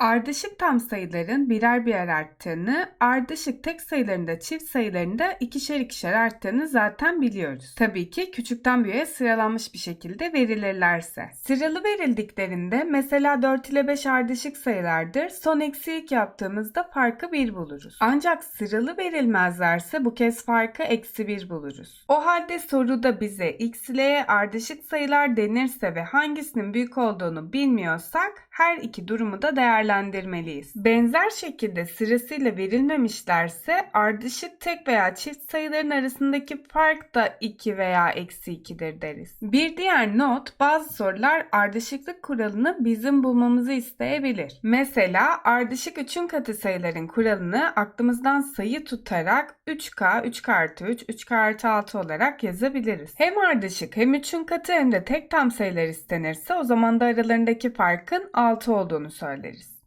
Ardışık tam sayıların birer birer arttığını, ardışık tek sayılarında çift sayılarında ikişer ikişer arttığını zaten biliyoruz. Tabii ki küçükten büyüğe sıralanmış bir şekilde verilirlerse. Sıralı verildiklerinde mesela 4 ile 5 ardışık sayılardır. Son eksiğik yaptığımızda farkı 1 buluruz. Ancak sıralı verilmezlerse bu kez farkı eksi 1 buluruz. O halde soruda bize x ile y ardışık sayılar denirse ve hangisinin büyük olduğunu bilmiyorsak her iki durumu da değerlendirmeliyiz. Benzer şekilde sırasıyla verilmemişlerse ardışık tek veya çift sayıların arasındaki fark da 2 veya eksi 2'dir deriz. Bir diğer not bazı sorular ardışıklık kuralını bizim bulmamızı isteyebilir. Mesela ardışık 3'ün katı sayıların kuralını aklımızdan sayı tutarak 3K, 3K artı 3, 3K artı 6 olarak yazabiliriz. Hem ardışık hem 3'ün katı hem de tek tam sayılar istenirse o zaman da aralarındaki farkın 6 olduğunu söyleriz.